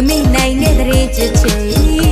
မမိနိုင်တဲ့တရေချစ်ချင်